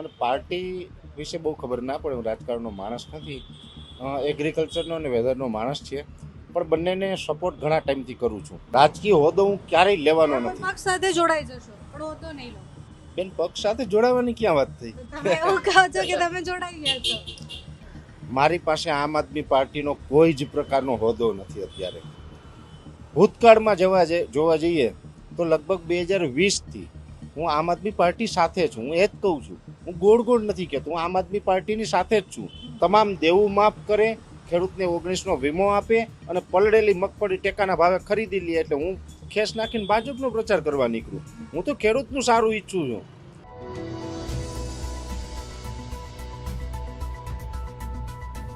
મને પાર્ટી વિશે બહુ ખબર ના પડે હું રાજકારણનો માણસ નથી. એગ્રીકલ્ચરનો અને વેધરનો માણસ છે. પણ બંનેને સપોર્ટ ઘણા ટાઈમથી કરું છું. રાજકીય હોદ્દો હું ક્યારેય લેવાનો નથી. પક્ષ સાથે જોડાઈ જશો પણ હોતો નહીં લો. બેન પક્ષ સાથે જોડાવાની ક્યાં વાત થઈ? તમે એવું કહો છો કે તમે જોડાઈ ગયા છો. મારી પાસે આમ આદમી પાર્ટીનો કોઈ જ પ્રકારનો હોદ્દો નથી અત્યારે. ભૂતકાળમાં જવા જોવા જઈએ તો લગભગ બે હજાર વીસથી હું આમ આદમી પાર્ટી સાથે છું. હું એ જ કહું છું. હું ગોળ ગોળ નથી કહેતો, હું આમ આદમી પાર્ટીની સાથે જ છું. તમામ દેવું માફ કરે, ખેડૂતને ઓગણીસનો વીમો આપે અને પલળેલી મગફળી ટેકાના ભાવે ખરીદી લે એટલે હું ખેસ નાખીને ભાજપનો પ્રચાર કરવા નીકળું. હું તો ખેડૂતનું સારું ઈચ્છું છું.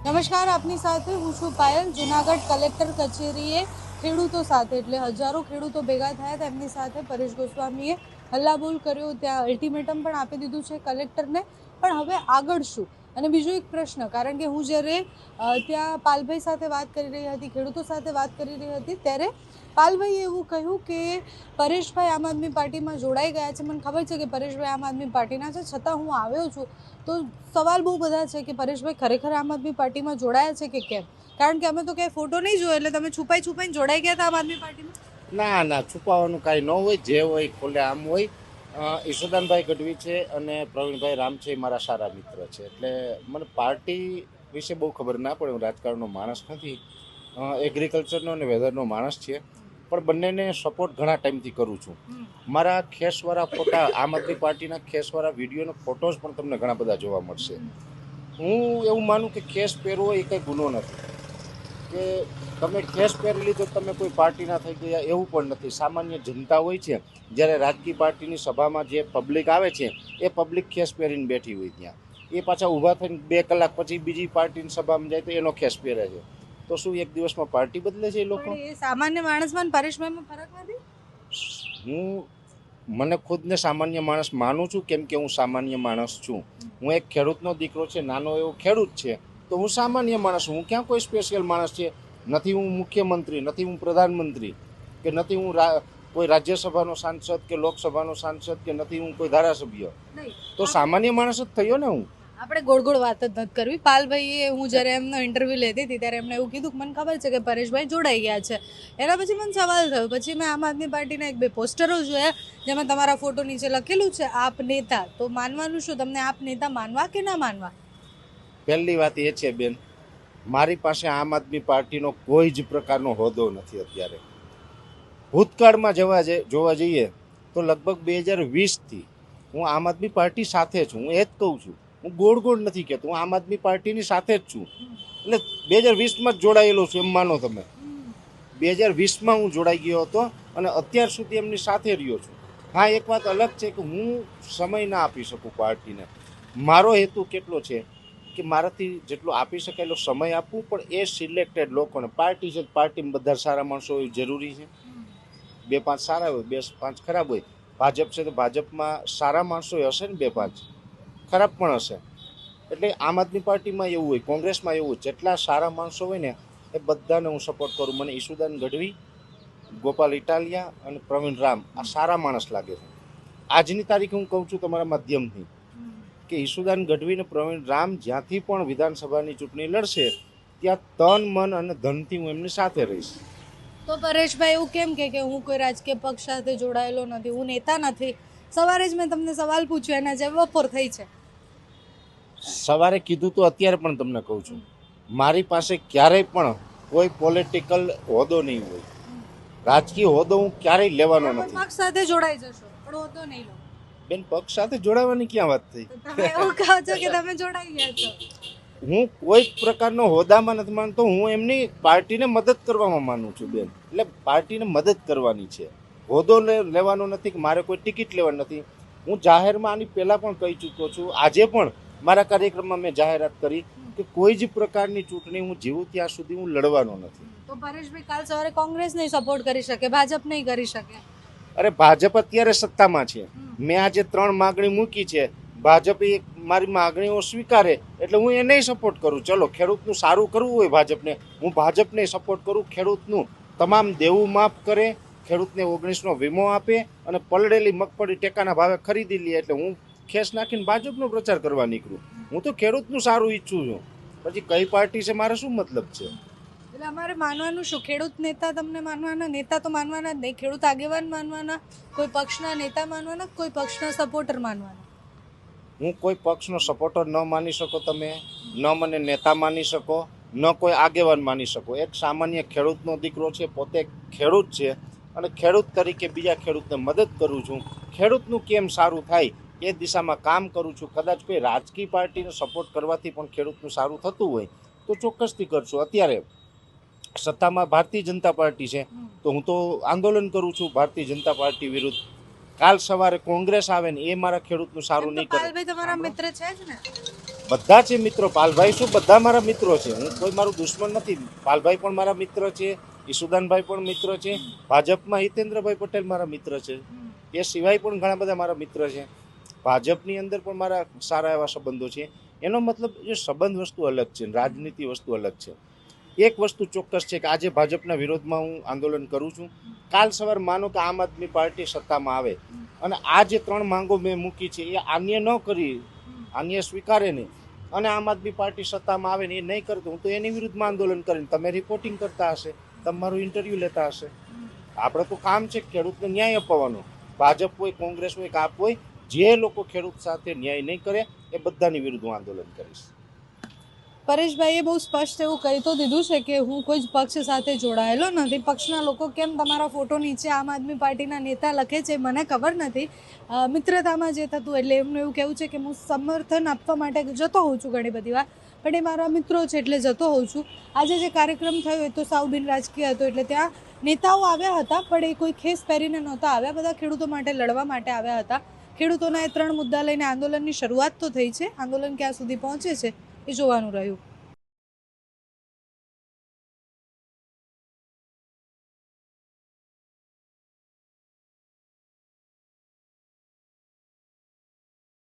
નમસ્કાર, આપની સાથે હું છું પાયલ, જુનાગઢ કલેક્ટર કચેરીએ ખેડૂતો સાથે, એટલે હજારો ખેડૂતો ભેગા થયા હતા. એમની સાથે પરેશ ગોસ્વામીએ હલ્લાબોલ કર્યો. ત્યાં અલ્ટિમેટમ પણ આપી દીધું છે કલેક્ટરને. પણ હવે આગળ શું? અને બીજો એક પ્રશ્ન, કારણ કે હું જ્યારે ત્યાં પાલભાઈ સાથે વાત કરી રહી હતી, ખેડૂતો સાથે વાત કરી રહી હતી, ત્યારે પાલભાઈએ એવું કહ્યું કે, પરેશભાઈ આમ આદમી પાર્ટીમાં જોડાઈ ગયા છે. મને ખબર છે કે પરેશભાઈ આમ આદમી પાર્ટીના છે. છતાં હું આવ્યો છું. તો સવાલ બહુ બધા છે કે પરેશભાઈ ખરેખર આમ આદમી પાર્ટીમાં જોડાયા છે કે કેમ? કારણ કે અમે તો ક્યાંય ફોટો નહીં જોયો એટલે તમે છુપાઈ છુપાઈને જોડાઈ ગયા હતા આમ આદમી પાર્ટીમાં? ના ના છુપાવવાનું કાંઈ ન હોય જે હોય ખોલે આમ હોય. અ, ગઢવી છે અને પ્રવીણભાઈ રામ છે એ મારા સારા મિત્ર છે. એટલે મને પાર્ટી વિશે બહુ ખબર ના પડે હું રાજકારણનો માણસ નથી. એગ્રીકલ્ચરનો અને વેધરનો માણસ છે. પણ બંનેને સપોર્ટ ઘણા ટાઈમથી કરું છું. મારા ખેસવાળા ફોટા આમ આદમી પાર્ટીના ખેસવાળા વિડીયોનો ફોટોઝ પણ તમને ઘણા બધા જોવા મળશે. હું એવું માનું કે ખેસ પહેરવો એ કંઈ ગુનો નથી. કે તમે ખેસ પહેરી લીધો તમે કોઈ પાર્ટીના થઈ ગયા એવું પણ નથી. સામાન્ય જનતા હોય છે જ્યારે રાજકીય પાર્ટીની સભામાં જે પબ્લિક આવે છે એ પબ્લિક ખેસ પહેરીને બેઠી હોય ત્યાં. એ પાછા ઊભા થઈને બે કલાક પછી બીજી પાર્ટીની સભામાં જાય તો એનો ખેસ પહેરે છે. તો શું એક દિવસમાં પાર્ટી બદલે છે એ લોકો? સામાન્ય માણસમાં પરેશભાઈમાં ફરક નથી? હું મને ખુદને સામાન્ય માણસ માનું છું કેમ કે હું સામાન્ય માણસ છું. હું એક ખેડૂતનો દીકરો છે નાનો એવો ખેડૂત છે. તો હું સામાન્ય માણસ હું ક્યાં કોઈ સ્પેશિયલ માણસ છે? નથી હું મુખ્યમંત્રી નથી હું પ્રધાનમંત્રી કે નથી હું કોઈ રાજ્યસભાનો સાંસદ કે લોકસભાનો સાંસદ કે નથી હું કોઈ ધારાસભ્ય. તો સામાન્ય માણસ જ થયો ને હું. આપણે ગોળ ગોળ વાત જ નથી કરવી. પાલભાઈએ હું જ્યારે એમનો ઇન્ટરવ્યૂ લેતી હતી ત્યારે એમણે એવું કીધું કે મને ખબર છે કે પરેશભાઈ જોડાઈ ગયા છે. એના પછી મને સવાલ થયો. પછી મેં આમ આદમી પાર્ટીના એક બે પોસ્ટરો જોયા જેમાં તમારા ફોટો નીચે લખેલું છે આપ નેતા. તો માનવાનું શું? તમને આપ નેતા માનવા કે ના માનવા? પહેલી વાત એ છે, બેન, મારી પાસે આમ આદમી પાર્ટીનો કોઈ જ પ્રકારનો હોદ્દો નથી અત્યારે. ભૂતકાળમાં જવા જોવા જઈએ તો લગભગ બે હજાર વીસથી હું આમ આદમી પાર્ટી સાથે છું. હું એ જ કહું છું. હું ગોળ ગોળ નથી કહેતો. હું આમ આદમી પાર્ટીની સાથે જ છું. એટલે બે હજાર વીસમાં જ જોડાયેલો છું એમ માનો તમે. બે હજાર વીસમાં હું જોડાઈ ગયો હતો અને અત્યાર સુધી એમની સાથે રહ્યો છું. હા, એક વાત અલગ છે કે હું સમય ના આપી શકું પાર્ટીને. મારો હેતુ કેટલો છે? કે મારાથી જેટલો આપી શકાય એટલો સમય આપવું, પણ એ સિલેક્ટેડ લોકોને. પાર્ટી છે પાર્ટીમાં બધા સારા માણસો હોય, જરૂરી છે. બે પાંચ સારા હોય, બે પાંચ ખરાબ હોય. ભાજપ છે તો ભાજપમાં સારા માણસો હશે ને બે પાંચ? ખરાબ પણ હશે. એટલે આમ આદમી પાર્ટીમાં એવું હોય, કોંગ્રેસમાં એવું હોય, જેટલા સારા માણસો હોય ને, એ બધાને હું સપોર્ટ કરું. મને ઈશુદાન ગઢવી, ગોપાલ ઇટાલિયા અને પ્રવીણ રામ, આ સારા માણસ લાગે છે. આજની તારીખે હું કહું છું તમારા માધ્યમથી કે ઈશુદાન ગઢવીને પ્રવીણ રામ જ્યાંથી પણ વિધાનસભાની ચૂંટણી લડશે ત્યાં તન મન અને ધનથી હું એમની સાથે રહીશ. તો પરેશભાઈ એવું કેમ કે કે હું કોઈ રાજકીય પક્ષ સાથે જોડાયેલો નથી હું નેતા નથી? સવારે જ મેં તમને સવાલ પૂછ્યો એના જે બપોર થઈ છે. સવારે કીધું તો અત્યારે પણ તમને કહું છું. મારી પાસે ક્યારેય પણ કોઈ પોલિટિકલ હોદ્દો નહીં હોય. રાજકીય હોદ્દો હું ક્યારેય લેવાનો નથી. પક્ષ સાથે જોડાઈ જશો પણ હોતો નહીં લો. બેન પક્ષ સાથે જોડાવાની ક્યાં વાત થઈ? તમે એવું કહો છો કે તમે જોડાઈ ગયા છો. હું કોઈ પ્રકારનો હોદ્દામાં નથી માનતો હું એમની પાર્ટીને મદદ કરવામાં માનું છું બેન. એટલે પાર્ટીને મદદ કરવાની છે. હોદ્દો લે- લેવાનો નથી કે મારે કોઈ ટિકિટ લેવાની નથી. હું જાહેરમાં આની પહેલાં પણ કહી ચૂક્યો છું આજે પણ મારા કાર્યક્રમમાં મેં જાહેરાત કરી કે કોઈ જ પ્રકારની ચૂંટણી હું જીવું ત્યાં સુધી હું લડવાનો નથી. તો પરેશભાઈ કાલ સવારે કોંગ્રેસ નહીં સપોર્ટ કરી શકે ભાજપ નહીં કરી શકે. અરે ભાજપ અત્યારે સત્તામાં છે. મેં આજે ત્રણ માગણી મૂકી છે. ભાજપ એ મારી માગણીઓ સ્વીકારે એટલે હું એને સપોર્ટ કરું. ચલો ખેડૂતનું સારું કરવું હોય ભાજપને. હું ભાજપને સપોર્ટ કરું ખેડૂતનું. તમામ દેવું માફ કરે ખેડૂતને ઓગણીસનો વીમો આપે અને પલળેલી મગફળી ટેકાના ભાવે ખરીદી લે એટલે હું ખેસ નાખીને ભાજપનો પ્રચાર કરવા નીકળું. હું તો ખેડૂતનું સારું ઈચ્છું છું. પછી કઈ પાર્ટી છે મારે શું મતલબ છે? એટલે અમારે માનવાનું શું? ખેડૂત નેતા તમને માનવાના, નેતા તો માનવાના જ નહીં. ખેડૂત આગેવાન માનવાના, કોઈ પક્ષના નેતા માનવાના, કોઈ પક્ષના સપોર્ટર માનવાના? હું કોઈ પક્ષનો સપોર્ટર ન માની શકો તમે, ન મને નેતા માની શકો, ન કોઈ આગેવાન માની શકો. એક સામાન્ય ખેડૂતનો દીકરો છે, પોતે ખેડૂત છે અને ખેડૂત તરીકે બીજા ખેડૂતને મદદ કરું છું. ખેડૂતનું કેમ સારું થાય એ દિશામાં કામ કરું છું. કદાચ કોઈ રાજકીય પાર્ટીને સપોર્ટ કરવાથી પણ ખેડૂતનું સારું થતું હોય તો ચોક્કસથી કરશું. અત્યારે સત્તામાં ભારતીય જનતા પાર્ટી છે તો હું તો આંદોલન કરું છું ભારતીય જનતા પાર્ટી વિરુદ્ધ. કાલ સવારે કોંગ્રેસ આવે ને એ મારા ખેડૂતનું સારું નહીં કરે. તમારા મિત્ર છે જ ને. બધા છે મિત્રો પાલભાઈ શું બધા મારા મિત્રો છે? હું કોઈ મારું દુશ્મન નથી. પાલભાઈ પણ મારા મિત્ર છે ઈસુદાનભાઈ પણ મિત્ર છે ભાજપમાં હિતેન્દ્રભાઈ પટેલ મારા મિત્ર છે. એ સિવાય પણ ઘણા બધા મારા મિત્ર છે. ભાજપની અંદર પણ મારા સારા એવા સંબંધો છે. એનો મતલબ જે સંબંધ વસ્તુ અલગ છે રાજનીતિ વસ્તુ અલગ છે. એક વસ્તુ ચોક્કસ છે કે આજે ભાજપના વિરોધમાં હું આંદોલન કરું છું. કાલ સવાર માનો કે આમ આદમી પાર્ટી સત્તામાં આવે. અને આ જે ત્રણ માંગો મેં મૂકી છે, એ આન્ય ન કરી આન્ય સ્વીકારે નહીં. અને આમ આદમી પાર્ટી સત્તામાં આવે ને એ નહીં કરતો હું તો એની વિરુદ્ધમાં આંદોલન કરીને તમે રિપોર્ટિંગ કરતા હશે તમારું ઇન્ટરવ્યૂ લેતા હશે. આપણે તો કામ છે ખેડૂતને ન્યાય અપાવવાનો. ભાજપ હોય, કોંગ્રેસ હોય કાપ હોય, જે લોકો ખેડૂત સાથે ન્યાય નહીં કરે, એ બધાની વિરુદ્ધ હું આંદોલન કરીશ. પરેશભાઈએ બહુ સ્પષ્ટ એવું કહી તો દીધું છે કે હું કોઈ જ પક્ષ સાથે જોડાયેલો નથી. પક્ષના લોકો કેમ તમારા ફોટો નીચે આમ આદમી પાર્ટીના નેતા લખે છે મને ખબર નથી. મિત્રતામાં જે થતું એટલે એમનું એવું કહેવું છે કે હું સમર્થન આપવા માટે જતો હોઉં છું ઘણી બધી વાર. પણ એ મારા મિત્રો છે એટલે જતો હોઉં છું. આજે જે કાર્યક્રમ થયો એ તો સાવ બિન રાજકીય હતો એટલે ત્યાં નેતાઓ આવ્યા હતા, પણ એ કોઈ ખેસ પહેરીને નહોતા આવ્યા. બધા ખેડૂતો માટે લડવા માટે આવ્યા હતા. ખેડૂતોના એ ત્રણ મુદ્દા લઈને આંદોલનની શરૂઆત તો થઈ છે. આંદોલન ક્યાં સુધી પહોંચે છે? એ જોવાનું રહ્યું.